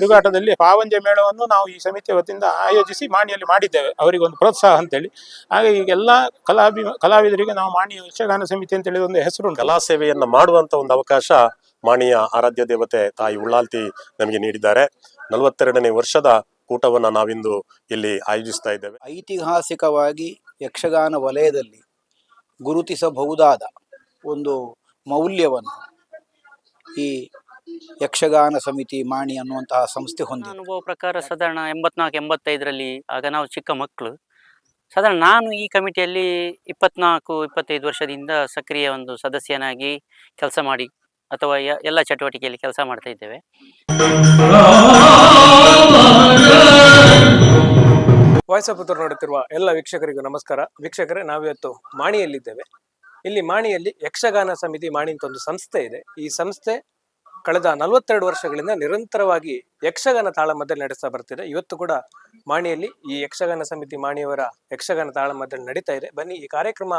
ತಿರುಗಾಟದಲ್ಲಿ ಪಾವಂಜೆ ಮೇಳವನ್ನು ನಾವು ಈ ಸಮಿತಿ ವತಿಯಿಂದ ಆಯೋಜಿಸಿ ಮಾಣಿಯಲ್ಲಿ ಮಾಡಿದ್ದೇವೆ. ಅವರಿಗೆ ಒಂದು ಪ್ರೋತ್ಸಾಹ ಅಂತೇಳಿ. ಹಾಗೆ ಈಗೆಲ್ಲ ಕಲಾಭಿ ಕಲಾವಿದರಿಗೆ ನಾವು ಮಾಣಿ ಯಕ್ಷಗಾನ ಸಮಿತಿ ಅಂತೇಳಿ ಒಂದು ಹೆಸರು ಕಲಾ ಸೇವೆಯನ್ನು ಮಾಡುವಂತ ಒಂದು ಅವಕಾಶ ಮಾಣಿಯ ಆರಾಧ್ಯ ದೇವತೆ ತಾಯಿ ಉಳ್ಳಾಲ್ತಿ ನಮಗೆ ನೀಡಿದ್ದಾರೆ. ನಲವತ್ತೆರಡನೇ ವರ್ಷದ ಕೂಟವನ್ನ ನಾವಿಂದು ಇಲ್ಲಿ ಆಯೋಜಿಸ್ತಾ ಇದ್ದೇವೆ. ಐತಿಹಾಸಿಕವಾಗಿ ಯಕ್ಷಗಾನ ವಲಯದಲ್ಲಿ ಗುರುತಿಸಬಹುದಾದ ಒಂದು ಮೌಲ್ಯವನ್ನು ಈ ಯಕ್ಷಗಾನ ಸಮಿತಿ ಮಾಣಿ ಅನ್ನುವಂತಹ ಸಂಸ್ಥೆ ಹೊಂದಿದೆ. ಅನುಭವ ಪ್ರಕಾರ ಸಾಧಾರಣ ಎಂಬತ್ನಾಲ್ಕು ಎಂಬತ್ತೈದರಲ್ಲಿ ಆಗ ನಾವು ಚಿಕ್ಕ ಮಕ್ಕಳು. ಸಾಧಾರಣ ನಾನು ಈ ಕಮಿಟಿಯಲ್ಲಿ ಇಪ್ಪತ್ನಾಲ್ಕು ಇಪ್ಪತ್ತೈದು ವರ್ಷದಿಂದ ಸಕ್ರಿಯ ಒಂದು ಸದಸ್ಯನಾಗಿ ಕೆಲಸ ಮಾಡಿ ಅಥವಾ ಯ- ಎಲ್ಲ ಚಟುವಟಿಕೆಯಲ್ಲಿ ಕೆಲಸ ಮಾಡ್ತಾ ಇದ್ದೇವೆ. ವಾಯ್ಸ್ ಆಫ್ ಉತ್ತರ ನೋಡುತ್ತಿರುವ ಎಲ್ಲ ವೀಕ್ಷಕರಿಗೂ ನಮಸ್ಕಾರ. ವೀಕ್ಷಕರೇ ನಾವಿವತ್ತು ಮಾಣಿಯಲ್ಲಿದ್ದೇವೆ. ಇಲ್ಲಿ ಮಾಣಿಯಲ್ಲಿ ಯಕ್ಷಗಾನ ಸಮಿತಿ ಮಾಣಿ ಅಂತ ಒಂದು ಸಂಸ್ಥೆ ಇದೆ. ಈ ಸಂಸ್ಥೆ ಕಳೆದ ನಲವತ್ತೆರಡು ವರ್ಷಗಳಿಂದ ನಿರಂತರವಾಗಿ ಯಕ್ಷಗಾನ ತಾಳಮದ್ದಲೆ ನಡೆಸ್ತಾ ಬರ್ತಿದೆ. ಇವತ್ತು ಕೂಡ ಮಾಣಿಯಲ್ಲಿ ಈ ಯಕ್ಷಗಾನ ಸಮಿತಿ ಮಾಣಿಯವರ ಯಕ್ಷಗಾನ ತಾಳಮದ್ದಲೆ ನಡೀತಾ ಇದೆ. ಬನ್ನಿ, ಈ ಕಾರ್ಯಕ್ರಮ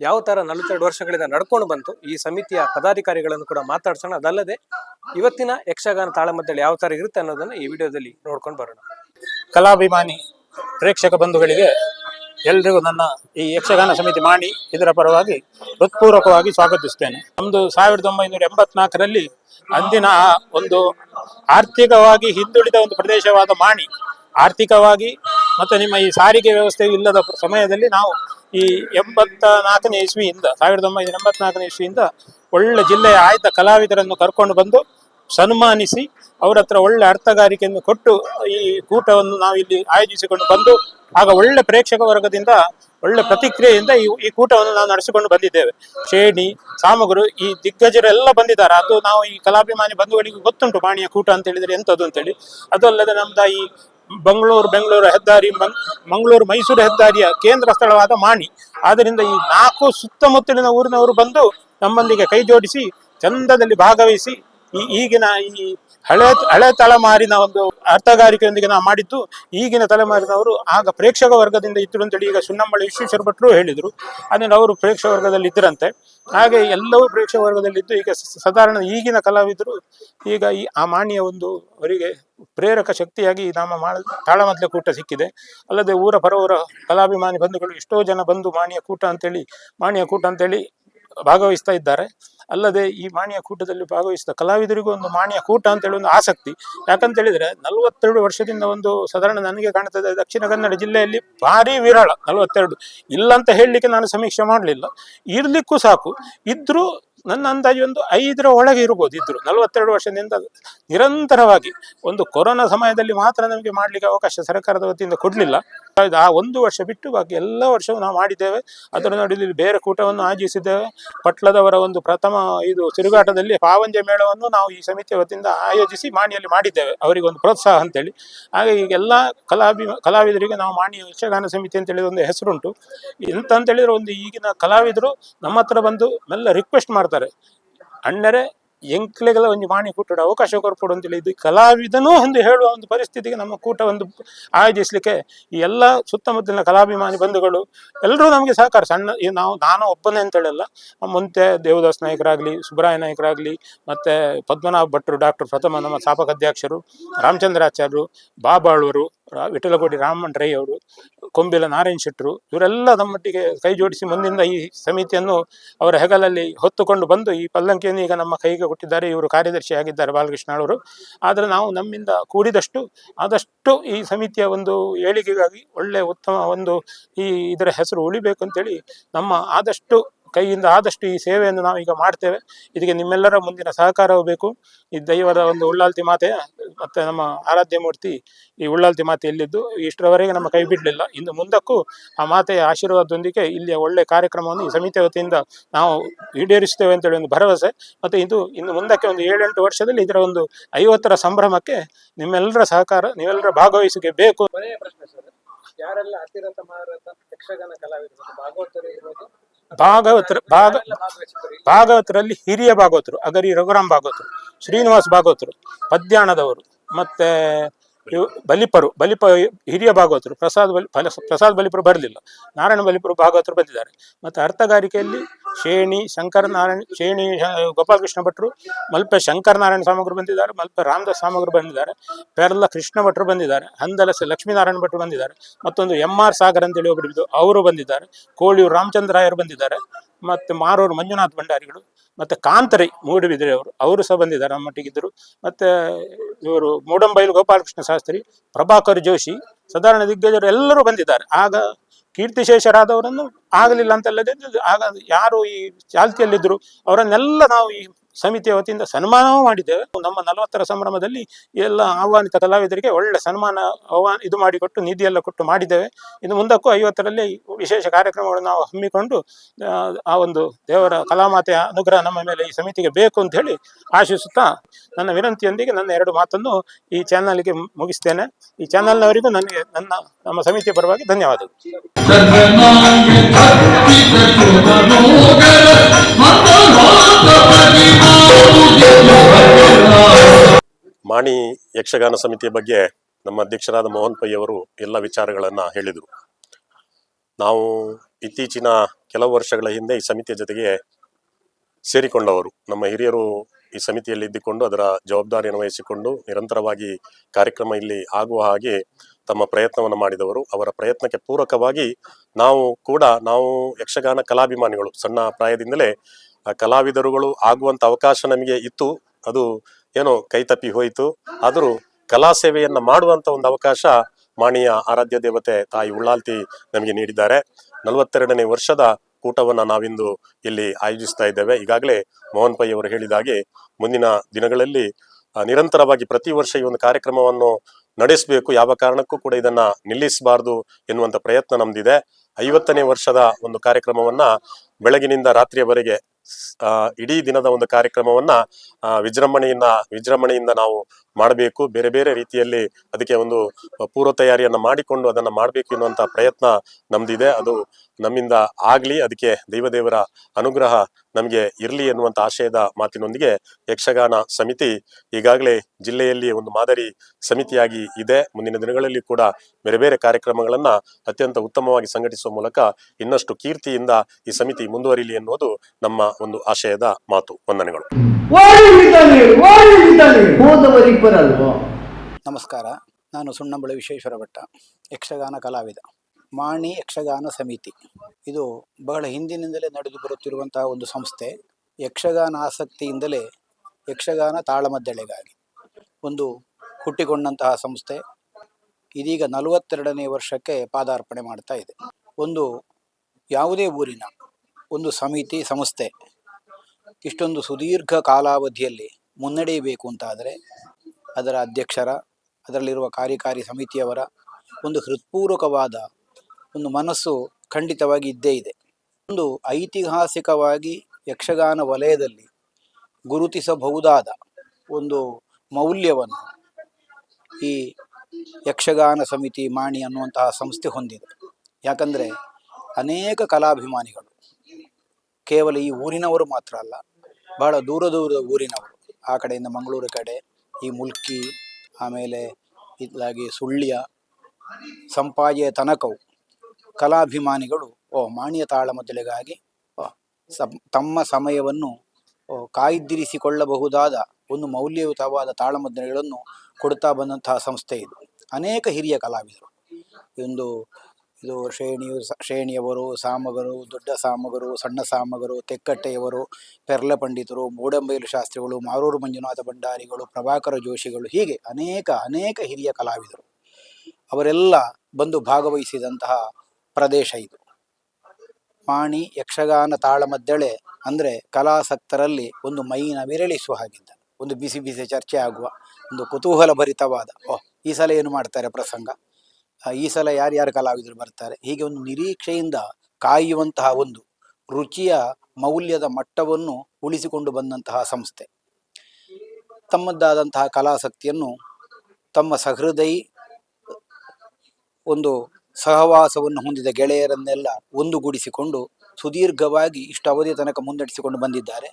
ಯಾವ ತರ ನಲವತ್ತೆರಡು ವರ್ಷಗಳಿಂದ ನಡ್ಕೊಂಡು ಬಂತು, ಈ ಸಮಿತಿಯ ಪದಾಧಿಕಾರಿಗಳನ್ನು ಕೂಡ ಮಾತಾಡ್ಸೋಣ. ಅದಲ್ಲದೆ, ಇವತ್ತಿನ ಯಕ್ಷಗಾನ ತಾಳಮದ್ದಲೆ ಯಾವ ತರ ಇರುತ್ತೆ ಅನ್ನೋದನ್ನ ಈ ವಿಡಿಯೋದಲ್ಲಿ ನೋಡ್ಕೊಂಡು ಬರೋಣ. ಕಲಾಭಿಮಾನಿ, ಪ್ರೇಕ್ಷಕ ಬಂಧುಗಳಿಗೆ ಎಲ್ರಿಗೂ ನನ್ನ ಈ ಯಕ್ಷಗಾನ ಸಮಿತಿ ಮಾಡಿ ಇದರ ಪರವಾಗಿ ಹೃತ್ಪೂರ್ವಕವಾಗಿ ಸ್ವಾಗತಿಸ್ತೇನೆ. ನಮ್ದು ಸಾವಿರದ ಒಂಬೈನೂರ ಎಂಬತ್ನಾಲ್ಕರಲ್ಲಿ ಅಂದಿನ ಒಂದು ಆರ್ಥಿಕವಾಗಿ ಹಿಂದುಳಿದ ಒಂದು ಪ್ರದೇಶವಾದ ಮಾಣಿ, ಆರ್ಥಿಕವಾಗಿ ಮತ್ತು ನಿಮ್ಮ ಈ ಸಾರಿಗೆ ವ್ಯವಸ್ಥೆ ಇಲ್ಲದ ಸಮಯದಲ್ಲಿ ನಾವು ಈ ಎಂಬತ್ತ ನಾಲ್ಕನೇ ಇಸ್ವಿಯಿಂದ, ಸಾವಿರದ ಒಂಬೈನೂರ ಎಂಬತ್ನಾಲ್ಕನೇ ಇಸ್ವಿಯಿಂದ ಒಳ್ಳೆ ಜಿಲ್ಲೆಯ ಆಯ್ದ ಕಲಾವಿದರನ್ನು ಕರ್ಕೊಂಡು ಬಂದು ಸನ್ಮಾನಿಸಿ ಅವರ ಹತ್ರ ಒಳ್ಳೆ ಅರ್ಥಗಾರಿಕೆಯನ್ನು ಕೊಟ್ಟು ಈ ಕೂಟವನ್ನು ನಾವಿಲ್ಲಿ ಆಯೋಜಿಸಿಕೊಂಡು ಬಂದು, ಆಗ ಒಳ್ಳೆ ಪ್ರೇಕ್ಷಕ ವರ್ಗದಿಂದ, ಒಳ್ಳೆ ಪ್ರತಿಕ್ರಿಯೆಯಿಂದ ಈ ಈ ಕೂಟವನ್ನು ನಾವು ನಡೆಸಿಕೊಂಡು ಬಂದಿದ್ದೇವೆ. ಶ್ರೇಣಿ ಸಾಮಗರು, ಈ ದಿಗ್ಗಜರೆಲ್ಲ ಬಂದಿದ್ದಾರೆ. ಅದು ನಾವು ಈ ಕಲಾಭಿಮಾನಿ ಬಂಧುಗಳಿಗೆ ಗೊತ್ತುಂಟು, ಮಾಣಿಯ ಕೂಟ ಅಂತ ಹೇಳಿದ್ರೆ ಎಂಥದ್ದು ಅಂತೇಳಿ ಅದು ಅಲ್ಲದೆ ನಮ್ದು ಈ ಬೆಂಗಳೂರು ಬೆಂಗಳೂರು ಹೆದ್ದಾರಿ ಮಂಗಳೂರು, ಮೈಸೂರು ಹೆದ್ದಾರಿಯ ಕೇಂದ್ರ ಸ್ಥಳವಾದ ಮಾಣಿ. ಆದ್ದರಿಂದ ಈ ನಾಲ್ಕು ಸುತ್ತಮುತ್ತಲಿನ ಊರಿನವರು ಬಂದು ನಮ್ಮೊಂದಿಗೆ ಕೈ ಜೋಡಿಸಿ, ಚಂದದಲ್ಲಿ ಭಾಗವಹಿಸಿ ಈಗಿನ ಈ ಹಳೆ ಹಳೆ ತಲೆಮಾರಿನ ಒಂದು ಅರ್ಥಗಾರಿಕೆಯೊಂದಿಗೆ ನಾವು ಮಾಡಿದ್ದು, ಈಗಿನ ತಲೆಮಾರಿನವರು ಆಗ ಪ್ರೇಕ್ಷಕ ವರ್ಗದಿಂದ ಇದ್ರು ಅಂತೇಳಿ ಈಗ ಸುಣ್ಣಂಬಳಿ ವಿಶ್ವೇಶ್ವರ ಭಟ್ರು ಹೇಳಿದರು. ಅದನ್ನು ಅವರು ಪ್ರೇಕ್ಷಕ ವರ್ಗದಲ್ಲಿ ಇದ್ದರಂತೆ ಹಾಗೆ ಎಲ್ಲವೂ ಪ್ರೇಕ್ಷಕ ವರ್ಗದಲ್ಲಿದ್ದು ಈಗ ಸಾಧಾರಣ ಈಗಿನ ಕಲಾವಿದರು ಈಗ ಈ ಆ ಮಾಣಿಯ ಒಂದು ಅವರಿಗೆ ಪ್ರೇರಕ ಶಕ್ತಿಯಾಗಿ ನಮ್ಮ ಮಾಳ ತಾಳಮದ್ಲೆ ಕೂಟ ಸಿಕ್ಕಿದೆ. ಅಲ್ಲದೆ ಊರ ಪರವರ ಕಲಾಭಿಮಾನಿ ಬಂಧುಗಳು ಎಷ್ಟೋ ಜನ ಬಂದು ಮಾಣಿಯ ಕೂಟ ಅಂತೇಳಿ ಮಾಣಿಯ ಕೂಟ ಅಂತೇಳಿ ಭಾಗವಹಿಸ್ತಾ ಇದ್ದಾರೆ. ಅಲ್ಲದೆ ಈ ಮಾಣಿಯ ಕೂಟದಲ್ಲಿ ಭಾಗವಹಿಸಿದ ಕಲಾವಿದರಿಗೂ ಒಂದು ಮಾಣಿಯ ಕೂಟ ಅಂತೇಳಿ ಒಂದು ಆಸಕ್ತಿ. ಯಾಕಂತ ಹೇಳಿದ್ರೆ ನಲವತ್ತೆರಡು ವರ್ಷದಿಂದ ಒಂದು ಸಾಧಾರಣ ನನಗೆ ಕಾಣ್ತದೆ ದಕ್ಷಿಣ ಕನ್ನಡ ಜಿಲ್ಲೆಯಲ್ಲಿ ಭಾರಿ ವಿರಳ ನಲವತ್ತೆರಡು. ಇಲ್ಲ ಅಂತ ಹೇಳಲಿಕ್ಕೆ ನಾನು ಸಮೀಕ್ಷೆ ಮಾಡಲಿಲ್ಲ. ಇರಲಿಕ್ಕೂ ಸಾಕು. ಇದ್ರೂ ನನ್ನ ಅಂದಾಜು ಒಂದು ಐದರ ಒಳಗೆ ಇರ್ಬೋದು ಇದ್ರು ನಲವತ್ತೆರಡು ವರ್ಷದಿಂದ ನಿರಂತರವಾಗಿ ಒಂದು ಕೊರೋನಾ ಸಮಯದಲ್ಲಿ ಮಾತ್ರ ನಮಗೆ ಮಾಡಲಿಕ್ಕೆ ಅವಕಾಶ ಸರ್ಕಾರದ ವತಿಯಿಂದ ಕೊಡಲಿಲ್ಲ. ಆ ಒಂದು ವರ್ಷ ಬಿಟ್ಟು ಬಾಕಿ ಎಲ್ಲ ವರ್ಷವೂ ನಾವು ಮಾಡಿದ್ದೇವೆ. ಅದರ ನಡುವೆ ಬೇರೆ ಕೂಟವನ್ನು ಆಯೋಜಿಸಿದ್ದೇವೆ. ಪಟ್ಲದವರ ಒಂದು ಪ್ರಥಮ ಇದು ತಿರುಗಾಟದಲ್ಲಿ ಪಾವಂಜೆ ಮೇಳವನ್ನು ನಾವು ಈ ಸಮಿತಿಯ ವತಿಯಿಂದ ಆಯೋಜಿಸಿ ಮಾಣಿಯಲ್ಲಿ ಮಾಡಿದ್ದೇವೆ. ಅವರಿಗೆ ಒಂದು ಪ್ರೋತ್ಸಾಹ ಅಂತೇಳಿ. ಹಾಗೆ ಈಗ ಎಲ್ಲ ಕಲಾಭಿ, ಕಲಾವಿದರಿಗೆ ನಾವು ಮಾಣಿ ಯಕ್ಷಗಾನ ಸಮಿತಿ ಅಂತೇಳಿ ಒಂದು ಹೆಸರುಂಟು. ಎಂತ ಅಂತ ಹೇಳಿದ್ರೆ ಒಂದು ಈಗಿನ ಕಲಾವಿದರು ನಮ್ಮ ಹತ್ರ ಬಂದು ಮೆಲ್ಲ ರಿಕ್ವೆಸ್ಟ್ ಮಾಡ್ತಾರೆ. ಅಣ್ಣರೇ, ಎಂಕ್ಲೆಗಳ ಒಂದು ವಾಣಿ ಕೂಟ ಅವಕಾಶ ಕೊಡ್ಕೊಡು ಅಂತೇಳಿ ಇದು ಕಲಾವಿದನೂ ಒಂದು ಹೇಳುವ ಒಂದು ಪರಿಸ್ಥಿತಿಗೆ ನಮ್ಮ ಕೂಟ ಒಂದು ಆಯೋಜಿಸಲಿಕ್ಕೆ ಈ ಎಲ್ಲ ಸುತ್ತಮುತ್ತಲಿನ ಕಲಾಭಿಮಾನಿ ಬಂಧುಗಳು ಎಲ್ಲರೂ ನಮಗೆ ಸಹಕಾರ. ಸಣ್ಣ ನಾವು, ನಾನು ಒಬ್ಬನೇ ಅಂತ ಹೇಳಲ್ಲ. ಮುಂತೆ ದೇವದಾಸ್ ನಾಯಕರಾಗ್ಲಿ ಸುಬ್ರಾಯ ನಾಯಕರಾಗ್ಲಿ, ಮತ್ತೆ ಪದ್ಮನಾಭ ಭಟ್ರು, ಡಾಕ್ಟರ್ ಪ್ರಥಮ, ನಮ್ಮ ಸ್ಥಾಪಕ ಅಧ್ಯಕ್ಷರು, ರಾಮಚಂದ್ರಾಚಾರ್ಯರು ಬಾಬಾಳ್ವರು ವಿಠಲಗೋಡಿ ರಾಮನ್ ರೈ ಅವರು ಕೊಂಬಿಲ ನಾರಾಯಣ ಶೆಟ್ಟರು ಇವರೆಲ್ಲ ನಮ್ಮೊಟ್ಟಿಗೆ ಕೈ ಜೋಡಿಸಿ ಮುಂದಿಂದ ಈ ಸಮಿತಿಯನ್ನು ಅವರ ಹೆಗಲಲ್ಲಿ ಹೊತ್ತುಕೊಂಡು ಬಂದು ಈ ಪಲ್ಲಂಕಿಯನ್ನು ಈಗ ನಮ್ಮ ಕೈಗೆ ಕೊಟ್ಟಿದ್ದಾರೆ. ಇವರು ಕಾರ್ಯದರ್ಶಿ ಆಗಿದ್ದಾರೆ ಬಾಲಕೃಷ್ಣ ಅವರು ಆದರೆ ನಾವು ನಮ್ಮಿಂದ ಕೂಡಿದಷ್ಟು ಆದಷ್ಟು ಈ ಸಮಿತಿಯ ಒಂದು ಏಳಿಗೆಗಾಗಿ ಒಳ್ಳೆಯ ಉತ್ತಮ ಒಂದು ಈ ಇದರ ಹೆಸರು ಉಳಿಬೇಕು ಅಂತೇಳಿ ನಮ್ಮ ಆದಷ್ಟು ಕೈಯಿಂದ ಆದಷ್ಟು ಈ ಸೇವೆಯನ್ನು ನಾವು ಈಗ ಮಾಡ್ತೇವೆ. ಇದಕ್ಕೆ ನಿಮ್ಮೆಲ್ಲರ ಮುಂದಿನ ಸಹಕಾರವೂ ಬೇಕು. ಈ ದೈವದ ಒಂದು ಉಳ್ಳಾಲ್ತಿ ಮಾತೆ ಮತ್ತೆ ನಮ್ಮ ಆರಾಧ್ಯ ಮೂರ್ತಿ ಈ ಉಳ್ಳಾಲ್ತಿ ಮಾತೆ ಎಲ್ಲಿದ್ದು? ಇಷ್ಟರವರೆಗೆ ನಮ್ಮ ಕೈ ಬಿಡಲಿಲ್ಲ. ಇನ್ನು ಮುಂದಕ್ಕೂ ಆ ಮಾತೆಯ ಆಶೀರ್ವಾದದೊಂದಿಗೆ ಇಲ್ಲಿಯ ಒಳ್ಳೆ ಕಾರ್ಯಕ್ರಮವನ್ನು ಈ ಸಮಿತಿಯ ವತಿಯಿಂದ ನಾವು ಈಡೇರಿಸ್ತೇವೆ ಅಂತೇಳಿ ಒಂದು ಭರವಸೆ. ಮತ್ತೆ ಇದು ಇನ್ನು ಮುಂದಕ್ಕೆ ಒಂದು ಏಳೆಂಟು ವರ್ಷದಲ್ಲಿ ಇದರ ಒಂದು ಐವತ್ತರ ಸಂಭ್ರಮಕ್ಕೆ ನಿಮ್ಮೆಲ್ಲರ ಸಹಕಾರ, ನೀವೆಲ್ಲರ ಭಾಗವಹಿಸಿಕೆ ಬೇಕು. ಯಾರೆಲ್ಲ ಹತ್ತಿರ ಯಕ್ಷಗಾನ ಕಲಾವಿದರು ಭಾಗವತರು ಇರ್ಬೋದು ಭಾಗವತರ ಭಾಗ ಭಾಗವತರಲ್ಲಿ ಹಿರಿಯ ಭಾಗವತರು ಅಗರಿ ರಘುರಾಮ್ ಭಾಗವತರು ಶ್ರೀನಿವಾಸ್ ಭಾಗವತರು ಪದ್ಯಾಣದವರು ಮತ್ತೆ ಬಲಿಪರು, ಬಲಿಪ ಹಿರಿಯ ಭಾಗವತರು, ಪ್ರಸಾದ್ ಬಲಿ, ಫಲ, ಪ್ರಸಾದ್ ಬಲಿಪರು ಬರಲಿಲ್ಲ. ನಾರಾಯಣ ಬಲಿಪರು ಭಾಗವತರು ಬಂದಿದ್ದಾರೆ. ಮತ್ತು ಅರ್ಥಗಾರಿಕೆಯಲ್ಲಿ ಶೇಣಿ, ಶಂಕರ ನಾರಾಯಣ, ಶೇಣಿ ಗೋಪಾಲಕೃಷ್ಣ ಭಟ್ರು, ಮಲ್ಪೆ ಶಂಕರ ನಾರಾಯಣ ಸ್ವಾಮಿಗಳು ಬಂದಿದ್ದಾರೆ, ಮಲ್ಪೆ ರಾಮದಾಸ್ ಸ್ವಾಮಿಗಳು ಬಂದಿದ್ದಾರೆ, ಪೆರ್ಲ ಕೃಷ್ಣ ಭಟ್ರು ಬಂದಿದ್ದಾರೆ, ಹಂದಲಸ ಲಕ್ಷ್ಮೀನಾರಾಯಣ ಭಟ್ರು ಬಂದಿದ್ದಾರೆ, ಮತ್ತೊಂದು ಎಂ ಆರ್ ಸಾಗರ್ ಅಂತೇಳಿ ಒಬ್ಬರು ಅವರು ಬಂದಿದ್ದಾರೆ, ಕೋಳಿಯೂರು ರಾಮಚಂದ್ರಾಯರು ಬಂದಿದ್ದಾರೆ ಮತ್ತು ಮಾರೋರು ಮಂಜುನಾಥ್ ಭಂಡಾರಿಗಳು, ಮತ್ತು ಕಾಂತರೈ ಮೂಡುಬಿದ್ರೆ ಅವರು ಅವರು ಸಹ ಬಂದಿದ್ದಾರೆ ನಮ್ಮ ಮಟ್ಟಿಗಿದ್ದರು. ಮತ್ತು ಇವರು ಮೂಡಂಬೈಲು ಗೋಪಾಲಕೃಷ್ಣ ಶಾಸ್ತ್ರಿ, ಪ್ರಭಾಕರ್ ಜೋಶಿ, ಸಾಧಾರಣ ದಿಗ್ಗಜರು ಎಲ್ಲರೂ ಬಂದಿದ್ದಾರೆ. ಆಗ ಕೀರ್ತಿಶೇಷರಾದವರನ್ನು ಆಗಲಿಲ್ಲ ಅಂತಲ್ಲದೆ ಆಗ ಯಾರು ಈ ಚಾಲ್ತಿಯಲ್ಲಿದ್ದರು, ಅವರನ್ನೆಲ್ಲ ನಾವು ಈ ಸಮಿತಿಯ ವತಿಯಿಂದ ಸನ್ಮಾನವೂ ಮಾಡಿದ್ದೇವೆ. ನಮ್ಮ ನಲವತ್ತರ ಸಂಭ್ರಮದಲ್ಲಿ ಎಲ್ಲ ಆಹ್ವಾನಿತ ಕಲಾವಿದರಿಗೆ ಒಳ್ಳೆ ಸನ್ಮಾನ, ಆಹ್ವಾನ ಇದು ಮಾಡಿಕೊಟ್ಟು ನಿಧಿಯೆಲ್ಲ ಕೊಟ್ಟು ಮಾಡಿದ್ದೇವೆ. ಇನ್ನು ಮುಂದಕ್ಕೂ ಐವತ್ತರಲ್ಲಿ ವಿಶೇಷ ಕಾರ್ಯಕ್ರಮಗಳನ್ನು ನಾವು ಹಮ್ಮಿಕೊಂಡು, ಆ ಒಂದು ದೇವರ ಕಲಾಮಾತೆಯ ಅನುಗ್ರಹ ನಮ್ಮ ಮೇಲೆ ಈ ಸಮಿತಿಗೆ ಬೇಕು ಅಂತ ಹೇಳಿ ಆಶಿಸುತ್ತಾ ನನ್ನ ವಿನಂತಿಯೊಂದಿಗೆ ನನ್ನ ಎರಡು ಮಾತನ್ನು ಈ ಚಾನಲ್ಗೆ ಮುಗಿಸ್ತೇನೆ. ಈ ಚಾನಲ್ನವರಿಗೂ ನನಗೆ ನನ್ನ, ನಮ್ಮ ಸಮಿತಿಯ ಪರವಾಗಿ ಧನ್ಯವಾದಗಳು. ಮಾಣಿ ಯಕ್ಷಗಾನ ಸಮಿತಿಯ ಬಗ್ಗೆ ನಮ್ಮ ಅಧ್ಯಕ್ಷರಾದ ಮೋಹನ್ ಪೈ ಅವರು ಎಲ್ಲ ವಿಚಾರಗಳನ್ನ ಹೇಳಿದರು. ನಾವು ಇತ್ತೀಚಿನ ಕೆಲವು ವರ್ಷಗಳ ಹಿಂದೆ ಈ ಸಮಿತಿಯ ಜೊತೆಗೆ ಸೇರಿಕೊಂಡವರು. ನಮ್ಮ ಹಿರಿಯರು ಈ ಸಮಿತಿಯಲ್ಲಿ ಇದ್ದುಕೊಂಡು ಅದರ ಜವಾಬ್ದಾರಿಯನ್ನು ವಹಿಸಿಕೊಂಡು ನಿರಂತರವಾಗಿ ಕಾರ್ಯಕ್ರಮ ಇಲ್ಲಿ ಆಗುವ ಹಾಗೆ ತಮ್ಮ ಪ್ರಯತ್ನವನ್ನು ಮಾಡಿದವರು. ಅವರ ಪ್ರಯತ್ನಕ್ಕೆ ಪೂರಕವಾಗಿ ನಾವು ಕೂಡ ನಾವು ಯಕ್ಷಗಾನ ಕಲಾಭಿಮಾನಿಗಳು. ಸಣ್ಣ ಪ್ರಾಯದಿಂದಲೇ ಕಲಾವಿದರುಗಳು ಆಗುವಂತ ಅವಕಾಶ ನಮಗೆ ಇತ್ತು. ಅದು ಏನೋ ಕೈತಪ್ಪಿ ಹೋಯಿತು. ಆದರೂ ಕಲಾ ಸೇವೆಯನ್ನು ಮಾಡುವಂತ ಒಂದು ಅವಕಾಶ ಮಾಣಿಯ ಆರಾಧ್ಯ ದೇವತೆ ತಾಯಿ ಉಳ್ಳಾಲ್ತಿ ನಮಗೆ ನೀಡಿದ್ದಾರೆ. ನಲವತ್ತೆರಡನೇ ವರ್ಷದ ಕೂಟವನ್ನ ನಾವಿಂದು ಇಲ್ಲಿ ಆಯೋಜಿಸ್ತಾ ಇದ್ದೇವೆ. ಈಗಾಗಲೇ ಮೋಹನ್ ಪೈ ಅವರು ಹೇಳಿದ ಹಾಗೆ ಮುಂದಿನ ದಿನಗಳಲ್ಲಿ ನಿರಂತರವಾಗಿ ಪ್ರತಿ ವರ್ಷ ಈ ಒಂದು ಕಾರ್ಯಕ್ರಮವನ್ನು ನಡೆಸಬೇಕು. ಯಾವ ಕಾರಣಕ್ಕೂ ಕೂಡ ಇದನ್ನ ನಿಲ್ಲಿಸಬಾರದು ಎನ್ನುವಂಥ ಪ್ರಯತ್ನ ನಮ್ದಿದೆ. ಐವತ್ತನೇ ವರ್ಷದ ಒಂದು ಕಾರ್ಯಕ್ರಮವನ್ನ ಬೆಳಗಿನಿಂದ ರಾತ್ರಿಯವರೆಗೆ ಇಡೀ ದಿನದ ಒಂದು ಕಾರ್ಯಕ್ರಮವನ್ನ ಆ, ವಿಜೃಂಭಣೆಯಿಂದ ವಿಜೃಂಭಣೆಯಿಂದ ನಾವು ಮಾಡಬೇಕು. ಬೇರೆ ಬೇರೆ ರೀತಿಯಲ್ಲಿ ಅದಕ್ಕೆ ಒಂದು ಪೂರ್ವ ತಯಾರಿಯನ್ನು ಮಾಡಿಕೊಂಡು ಅದನ್ನು ಮಾಡಬೇಕು ಎನ್ನುವಂಥ ಪ್ರಯತ್ನ ನಮ್ದಿದೆ. ಅದು ನಮ್ಮಿಂದ ಆಗಲಿ ಅದಕ್ಕೆ ದೈವದೇವರ ಅನುಗ್ರಹ ನಮಗೆ ಇರಲಿ ಎನ್ನುವಂಥ ಆಶಯದ ಮಾತಿನೊಂದಿಗೆ ಯಕ್ಷಗಾನ ಸಮಿತಿ ಈಗಾಗಲೇ ಜಿಲ್ಲೆಯಲ್ಲಿ ಒಂದು ಮಾದರಿ ಸಮಿತಿಯಾಗಿ ಇದೆ. ಮುಂದಿನ ದಿನಗಳಲ್ಲಿ ಕೂಡ ಬೇರೆ ಬೇರೆ ಕಾರ್ಯಕ್ರಮಗಳನ್ನು ಅತ್ಯಂತ ಉತ್ತಮವಾಗಿ ಸಂಘಟಿಸುವ ಮೂಲಕ ಇನ್ನಷ್ಟು ಕೀರ್ತಿಯಿಂದ ಈ ಸಮಿತಿ ಮುಂದುವರಿಲಿ ಎನ್ನುವುದು ನಮ್ಮ ಒಂದು ಆಶಯದ ಮಾತು. ವಂದನೆಗಳು. ಬರಲ್ವೋ? ನಮಸ್ಕಾರ. ನಾನು ಸುಣ್ಣಂಬಳ ವಿಶ್ವೇಶ್ವರ ಭಟ್ಟ ಯಕ್ಷಗಾನ ಕಲಾವಿದ, ಮಾಣಿ ಯಕ್ಷಗಾನ ಸಮಿತಿ. ಇದು ಬಹಳ ಹಿಂದಿನಿಂದಲೇ ನಡೆದು ಬರುತ್ತಿರುವಂತಹ ಒಂದು ಸಂಸ್ಥೆ. ಯಕ್ಷಗಾನ ಆಸಕ್ತಿಯಿಂದಲೇ ಯಕ್ಷಗಾನ ತಾಳಮದ್ದಳೆಗಾಗಿ ಒಂದು ಹುಟ್ಟಿಕೊಂಡಂತಹ ಸಂಸ್ಥೆ. ಇದೀಗ ನಲವತ್ತೆರಡನೇ ವರ್ಷಕ್ಕೆ ಪಾದಾರ್ಪಣೆ ಮಾಡ್ತಾ ಇದೆ. ಒಂದು ಯಾವುದೇ ಊರಿನ ಒಂದು ಸಮಿತಿ, ಸಂಸ್ಥೆ, ಇಷ್ಟೊಂದು ಸುದೀರ್ಘ ಕಾಲಾವಧಿಯಲ್ಲಿ ಮುನ್ನಡೆಯಬೇಕು ಅಂತಾದರೆ ಅದರ ಅಧ್ಯಕ್ಷರ, ಅದರಲ್ಲಿರುವ ಕಾರ್ಯಕಾರಿ ಸಮಿತಿಯವರ ಒಂದು ಹೃತ್ಪೂರ್ವಕವಾದ ಒಂದು ಮನಸ್ಸು ಖಂಡಿತವಾಗಿ ಇದ್ದೇ ಇದೆ. ಒಂದು ಐತಿಹಾಸಿಕವಾಗಿ ಯಕ್ಷಗಾನ ವಲಯದಲ್ಲಿ ಗುರುತಿಸಬಹುದಾದ ಒಂದು ಮೌಲ್ಯವನ್ನು ಈ ಯಕ್ಷಗಾನ ಸಮಿತಿ ಮಾಣಿ ಅನ್ನುವಂತಹ ಸಂಸ್ಥೆ ಹೊಂದಿದೆ. ಯಾಕಂದರೆ ಅನೇಕ ಕಲಾಭಿಮಾನಿಗಳು, ಕೇವಲ ಈ ಊರಿನವರು ಮಾತ್ರ ಅಲ್ಲ, ಬಹಳ ದೂರ ದೂರದ ಊರಿನವರು, ಆ ಕಡೆಯಿಂದ ಮಂಗಳೂರು ಕಡೆ ಈ ಮುಲ್ಕಿ, ಆಮೇಲೆ ಇದಾಗಿ ಸುಳ್ಯ, ಸಂಪಾಜೆಯ ತನಕವು, ಕಲಾಭಿಮಾನಿಗಳು, ಓ, ಮಾಣಿಯ ಸಮ್- ತಮ್ಮ ಸಮಯವನ್ನು ಕಾಯ್ದಿರಿಸಿಕೊಳ್ಳಬಹುದಾದ ಒಂದು ಮೌಲ್ಯಯುತವಾದ ತಾಳಮದ್ದಳೆಗಳನ್ನು ಕೊಡ್ತಾ ಬಂದಂತಹ ಸಂಸ್ಥೆ ಇದು. ಅನೇಕ ಹಿರಿಯ ಕಲಾವಿದರು. ಒಂದು ಇದು ಶ್ರೇಣಿಯು ಶ್ರೇಣಿಯವರು, ಸಾಮಗರು, ದೊಡ್ಡ ಸಾಮಗರು, ಸಣ್ಣ ಸಾಮಗರು, ತೆಕ್ಕಟ್ಟೆಯವರು, ಪೆರ್ಲ ಪಂಡಿತರು, ಮೂಡಂಬೈಲು ಶಾಸ್ತ್ರಿಗಳು, ಮಾರೂರು ಮಂಜುನಾಥ ಭಂಡಾರಿಗಳು, ಪ್ರಭಾಕರ ಜೋಶಿಗಳು, ಹೀಗೆ ಅನೇಕ ಅನೇಕ ಹಿರಿಯ ಕಲಾವಿದರು. ಅವರೆಲ್ಲ ಬಂದು ಭಾಗವಹಿಸಿದಂತಹ ಪ್ರದೇಶ ಇದು. ಮಾಣಿ, ಯಕ್ಷಗಾನ, ತಾಳಮದ್ದಳೆ ಅಂದರೆ ಕಲಾಸಕ್ತರಲ್ಲಿ ಒಂದು ಮೈನ ವಿರಳಿಸುವ ಹಾಗಿದ್ದ, ಒಂದು ಬಿಸಿ ಬಿಸಿ ಚರ್ಚೆ ಆಗುವ, ಒಂದು ಕುತೂಹಲ ಭರಿತವಾದ ಓಹ್, ಈ ಸಲ ಏನು ಮಾಡ್ತಾರೆ ಪ್ರಸಂಗ? ಈ ಸಲ ಯಾರ್ಯಾರು ಕಲಾವಿದರು ಬರ್ತಾರೆ? ಹೀಗೆ ಒಂದು ನಿರೀಕ್ಷೆಯಿಂದ ಕಾಯುವಂತಹ ಒಂದು ರುಚಿಯ ಮೌಲ್ಯದ ಮಟ್ಟವನ್ನು ಉಳಿಸಿಕೊಂಡು ಬಂದಂತಹ ಸಂಸ್ಥೆ. ತಮ್ಮದ್ದಾದಂತಹ ಕಲಾಸಕ್ತಿಯನ್ನು ತಮ್ಮ ಸಹೃದಯಿ ಒಂದು ಸಹವಾಸವನ್ನು ಹೊಂದಿದ ಗೆಳೆಯರನ್ನೆಲ್ಲ ಒಂದುಗೂಡಿಸಿಕೊಂಡು ಸುದೀರ್ಘವಾಗಿ ಇಷ್ಟು ಅವಧಿಯ ತನಕ ಮುನ್ನಡೆಸಿಕೊಂಡು ಬಂದಿದ್ದಾರೆ.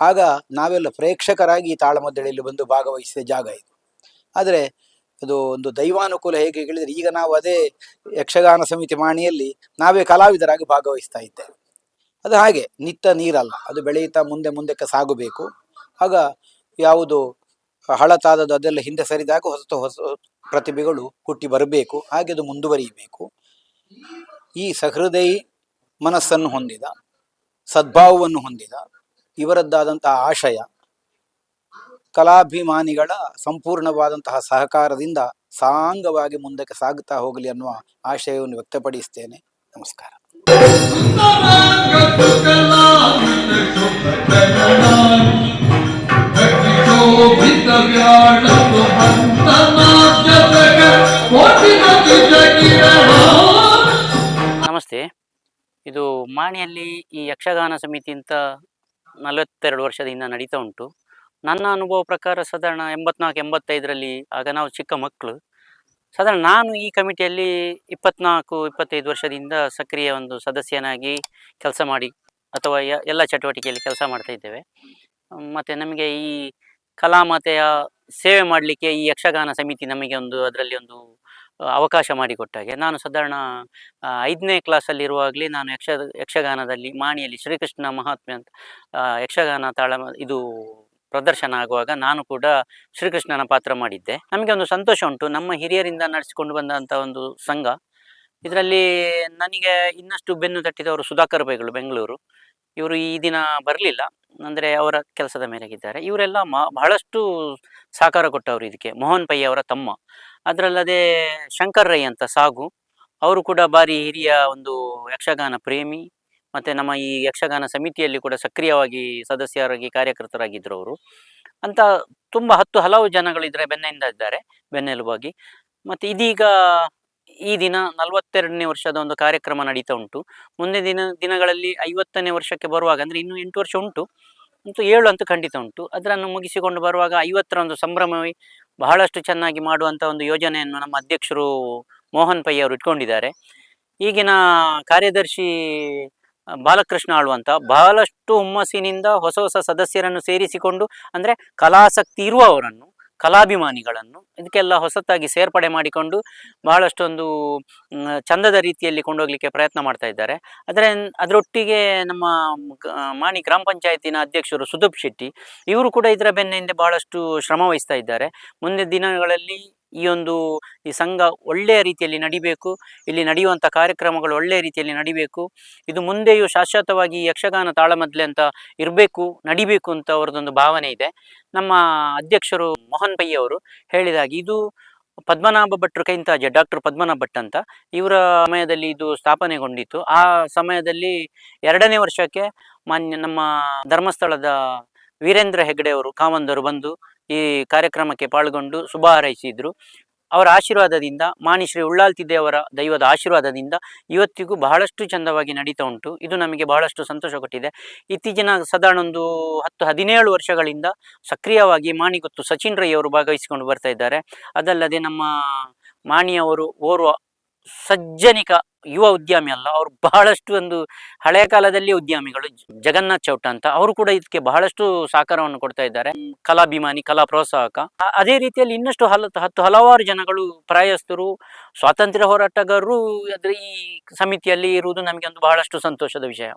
ಆಗ ನಾವೆಲ್ಲ ಪ್ರೇಕ್ಷಕರಾಗಿ ತಾಳಮದ್ದಳೆಯಲ್ಲಿ ಬಂದು ಭಾಗವಹಿಸಿದ ಜಾಗ ಇದು. ಆದರೆ ಅದು ಒಂದು ದೈವಾನುಕೂಲ ಹೇಗೆ ಹೇಳಿದರೆ ಈಗ ನಾವು ಅದೇ ಯಕ್ಷಗಾನ ಸಮಿತಿ ಮಾಣಿಯಲ್ಲಿ ನಾವೇ ಕಲಾವಿದರಾಗಿ ಭಾಗವಹಿಸ್ತಾ ಇದ್ದೇವೆ. ಅದು ಹಾಗೆ ನಿತ್ತ ನೀರಲ್ಲ, ಅದು ಬೆಳೆಯುತ್ತಾ ಮುಂದೆ ಮುಂದಕ್ಕೆ ಸಾಗಬೇಕು. ಆಗ ಯಾವುದು ಹಳತಾದದ್ದು ಅದೆಲ್ಲ ಹಿಂದೆ ಸರಿದಾಗ ಹೊಸ ಹೊಸ ಪ್ರತಿಭೆಗಳು ಹುಟ್ಟಿ ಬರಬೇಕು, ಹಾಗೆ ಅದು ಮುಂದುವರಿಯಬೇಕು. ಈ ಸಹೃದಯಿ ಮನಸ್ಸನ್ನು ಹೊಂದಿದ, ಸದ್ಭಾವವನ್ನು ಹೊಂದಿದ ಇವರದ್ದಾದಂತಹ ಆಶಯ ಕಲಾಭಿಮಾನಿಗಳ ಸಂಪೂರ್ಣವಾದಂತಹ ಸಹಕಾರದಿಂದ ಸಾಂಗವಾಗಿ ಮುಂದಕ್ಕೆ ಸಾಗುತ್ತಾ ಹೋಗಲಿ ಅನ್ನುವ ಆಶಯವನ್ನು ವ್ಯಕ್ತಪಡಿಸ್ತೇನೆ. ನಮಸ್ಕಾರ. ನಮಸ್ತೆ. ಇದು ಮಾಣಿಯಲ್ಲಿ ಈ ಯಕ್ಷಗಾನ ಸಮಿತಿ ಅಂತ ನಲವತ್ತೆರಡು ವರ್ಷದಿಂದ ನಡೀತಾ ಉಂಟು. ನನ್ನ ಅನುಭವ ಪ್ರಕಾರ ಸಾಧಾರಣ ಎಂಬತ್ನಾಲ್ಕು, ಎಂಬತ್ತೈದರಲ್ಲಿ ಆಗ ನಾವು ಚಿಕ್ಕ ಮಕ್ಕಳು. ಸಾಧಾರಣ ನಾನು ಈ ಕಮಿಟಿಯಲ್ಲಿ ಇಪ್ಪತ್ನಾಲ್ಕು, ಇಪ್ಪತ್ತೈದು ವರ್ಷದಿಂದ ಸಕ್ರಿಯ ಒಂದು ಸದಸ್ಯನಾಗಿ ಕೆಲಸ ಮಾಡಿ ಅಥವಾ ಎಲ್ಲ ಚಟುವಟಿಕೆಯಲ್ಲಿ ಕೆಲಸ ಮಾಡ್ತಾ ಇದ್ದೇವೆ. ಮತ್ತು ನಮಗೆ ಈ ಕಲಾಮತೆಯ ಸೇವೆ ಮಾಡಲಿಕ್ಕೆ ಈ ಯಕ್ಷಗಾನ ಸಮಿತಿ ನಮಗೆ ಒಂದು, ಅದರಲ್ಲಿ ಒಂದು ಅವಕಾಶ ಮಾಡಿಕೊಟ್ಟಾಗೆ. ನಾನು ಸಾಧಾರಣ ಐದನೇ ಕ್ಲಾಸಲ್ಲಿರುವಾಗಲೇ ನಾನು ಯಕ್ಷ, ಯಕ್ಷಗಾನದಲ್ಲಿ ಮಾಣಿಯಲ್ಲಿ ಶ್ರೀಕೃಷ್ಣ ಮಹಾತ್ಮೆ ಅಂತ ಯಕ್ಷಗಾನ ತಾಳ ಇದು ಪ್ರದರ್ಶನ ಆಗುವಾಗ ನಾನು ಕೂಡ ಶ್ರೀಕೃಷ್ಣನ ಪಾತ್ರ ಮಾಡಿದ್ದೆ. ನಮಗೆ ಒಂದು ಸಂತೋಷ ಉಂಟು. ನಮ್ಮ ಹಿರಿಯರಿಂದ ನಡೆಸಿಕೊಂಡು ಬಂದಂಥ ಒಂದು ಸಂಘ. ಇದರಲ್ಲಿ ನನಗೆ ಇನ್ನಷ್ಟು ಬೆನ್ನು ತಟ್ಟಿದವರು ಸುಧಾಕರ್ ಬೈಗಳು ಬೆಂಗಳೂರು. ಇವರು ಈ ದಿನ ಬರಲಿಲ್ಲ. ಅಂದರೆ ಅವರ ಕೆಲಸದ ಮೇರೆಗಿದ್ದಾರೆ. ಇವರೆಲ್ಲ ಬಹಳಷ್ಟು ಸಹಕಾರ ಕೊಟ್ಟವರು ಇದಕ್ಕೆ ಮೋಹನ್ ಪೈ ಅವರ ತಮ್ಮ. ಅದರಲ್ಲದೆ ಶಂಕರ್ ರೈ ಅಂತ ಸಾಗು. ಅವರು ಕೂಡ ಭಾರಿ ಹಿರಿಯ ಒಂದು ಯಕ್ಷಗಾನ ಪ್ರೇಮಿ. ಮತ್ತು ನಮ್ಮ ಈ ಯಕ್ಷಗಾನ ಸಮಿತಿಯಲ್ಲಿ ಕೂಡ ಸಕ್ರಿಯವಾಗಿ ಸದಸ್ಯರಾಗಿ ಕಾರ್ಯಕರ್ತರಾಗಿದ್ದರು ಅವರು. ಅಂತ ತುಂಬ ಹತ್ತು ಹಲವು ಜನಗಳಿದ್ರೆ ಬೆನ್ನೆಯಿಂದ ಇದ್ದಾರೆ, ಬೆನ್ನೆಲುಬಾಗಿ. ಮತ್ತು ಇದೀಗ ಈ ದಿನ ನಲವತ್ತೆರಡನೇ ವರ್ಷದ ಒಂದು ಕಾರ್ಯಕ್ರಮ ನಡೀತಾ ಉಂಟು. ಮುಂದೆ ದಿನ, ದಿನಗಳಲ್ಲಿ ಐವತ್ತನೇ ವರ್ಷಕ್ಕೆ ಬರುವಾಗ, ಅಂದರೆ ಇನ್ನೂ ಎಂಟು ವರ್ಷ ಉಂಟು. ಮತ್ತು ಏಳು ಅಂತೂ ಖಂಡಿತ ಉಂಟು. ಅದರನ್ನು ಮುಗಿಸಿಕೊಂಡು ಬರುವಾಗ ಐವತ್ತರ ಒಂದು ಸಂಭ್ರಮವೇ ಬಹಳಷ್ಟು ಚೆನ್ನಾಗಿ ಮಾಡುವಂಥ ಒಂದು ಯೋಜನೆಯನ್ನು ನಮ್ಮ ಅಧ್ಯಕ್ಷರು ಮೋಹನ್ ಪೈ ಅವರು ಇಟ್ಕೊಂಡಿದ್ದಾರೆ. ಈಗಿನ ಕಾರ್ಯದರ್ಶಿ ಬಾಲಕೃಷ್ಣ ಆಳ್ವಂತ ಬಹಳಷ್ಟು ಹುಮ್ಮಸ್ಸಿನಿಂದ ಹೊಸ ಹೊಸ ಸದಸ್ಯರನ್ನು ಸೇರಿಸಿಕೊಂಡು, ಅಂದರೆ ಕಲಾಸಕ್ತಿ ಇರುವವರನ್ನು, ಕಲಾಭಿಮಾನಿಗಳನ್ನು ಇದಕ್ಕೆಲ್ಲ ಹೊಸತಾಗಿ ಸೇರ್ಪಡೆ ಮಾಡಿಕೊಂಡು ಬಹಳಷ್ಟೊಂದು ಚಂದದ ರೀತಿಯಲ್ಲಿ ಕೊಂಡೋಗ್ಲಿಕ್ಕೆ ಪ್ರಯತ್ನ ಮಾಡ್ತಾ ಇದ್ದಾರೆ. ಅದರ ಅದರೊಟ್ಟಿಗೆ ನಮ್ಮ ಮಾಣಿ ಗ್ರಾಮ ಪಂಚಾಯತಿನ ಅಧ್ಯಕ್ಷರು ಸುದೀಪ್ ಶೆಟ್ಟಿ, ಇವರು ಕೂಡ ಇದರ ಬೆನ್ನ ಹಿಂದೆ ಬಹಳಷ್ಟು ಶ್ರಮ ವಹಿಸ್ತಾ ಇದ್ದಾರೆ. ಮುಂದೆ ದಿನಗಳಲ್ಲಿ ಈ ಒಂದು ಈ ಸಂಘ ಒಳ್ಳೆಯ ರೀತಿಯಲ್ಲಿ ನಡಿಬೇಕು, ಇಲ್ಲಿ ನಡೆಯುವಂಥ ಕಾರ್ಯಕ್ರಮಗಳು ಒಳ್ಳೆಯ ರೀತಿಯಲ್ಲಿ ನಡಿಬೇಕು, ಇದು ಮುಂದೆಯೂ ಶಾಶ್ವತವಾಗಿ ಯಕ್ಷಗಾನ ತಾಳಮದ್ಲೆ ಅಂತ ಇರಬೇಕು, ನಡಿಬೇಕು ಅಂತ ಅವರದೊಂದು ಭಾವನೆ ಇದೆ. ನಮ್ಮ ಅಧ್ಯಕ್ಷರು ಮೋಹನ್ ಪೈ ಅವರು ಹೇಳಿದಾಗಿ, ಇದು ಪದ್ಮನಾಭ ಭಟ್ರು ಕೈಂತಾಜೆ ಡಾಕ್ಟರ್ ಪದ್ಮನಾಭ ಭಟ್ ಅಂತ, ಇವರ ಸಮಯದಲ್ಲಿ ಇದು ಸ್ಥಾಪನೆಗೊಂಡಿತ್ತು. ಆ ಸಮಯದಲ್ಲಿ ಎರಡನೇ ವರ್ಷಕ್ಕೆ ಮಾನ್ಯ ನಮ್ಮ ಧರ್ಮಸ್ಥಳದ ವೀರೇಂದ್ರ ಹೆಗ್ಡೆ ಅವರು ಕಾಮಂದರು ಬಂದು ಈ ಕಾರ್ಯಕ್ರಮಕ್ಕೆ ಪಾಲ್ಗೊಂಡು ಶುಭ ಹಾರೈಸಿದ್ರು ಅವರ ಆಶೀರ್ವಾದದಿಂದ ಮಾನಿಶ್ರೀ ಶ್ರೀ ಉಳ್ಳಾಲ್ತಿದ್ದೆ ಅವರ ದೈವದ ಆಶೀರ್ವಾದದಿಂದ ಇವತ್ತಿಗೂ ಬಹಳಷ್ಟು ಚಂದವಾಗಿ ನಡೀತಾ ಉಂಟು. ಇದು ನಮಗೆ ಬಹಳಷ್ಟು ಸಂತೋಷ ಕೊಟ್ಟಿದೆ. ಇತ್ತೀಚಿನ ಸಾಧಾರಣ ಒಂದು ಹತ್ತು ಹದಿನೇಳು ವರ್ಷಗಳಿಂದ ಸಕ್ರಿಯವಾಗಿ ಮಾಣಿಗೊತ್ತು ಸಚಿನ್ ರೈ ಅವರು ಭಾಗವಹಿಸಿಕೊಂಡು ಬರ್ತಾ ಇದ್ದಾರೆ. ಅದಲ್ಲದೆ ನಮ್ಮ ಮಾಣಿಯವರು ಓರ್ವ ಸಜ್ಜನಿಕ ಯುವ ಉದ್ಯಮಿ ಅಲ್ಲ. ಅವರು ಬಹಳಷ್ಟು ಒಂದು ಹಳೆಯ ಕಾಲದಲ್ಲಿ ಉದ್ಯಮಿಗಳು. ಜಗನ್ನಾಥ್ ಚೌಟ ಅಂತ. ಅವರು ಕೂಡ ಇದಕ್ಕೆ ಬಹಳಷ್ಟು ಸಹಕಾರವನ್ನು ಕೊಡ್ತಾ ಇದ್ದಾರೆ. ಕಲಾಭಿಮಾನಿ, ಕಲಾ ಪ್ರೋತ್ಸಾಹಕ. ಅದೇ ರೀತಿಯಲ್ಲಿ ಇನ್ನಷ್ಟು ಹಲ, ಹತ್ತು ಹಲವಾರು ಜನಗಳು, ಪ್ರಾಯಸ್ಥರು, ಸ್ವಾತಂತ್ರ್ಯ ಹೋರಾಟಗಾರರು ಅದ್ರ ಈ ಸಮಿತಿಯಲ್ಲಿ ಇರುವುದು ನಮಗೆ ಒಂದು ಬಹಳಷ್ಟು ಸಂತೋಷದ ವಿಷಯ.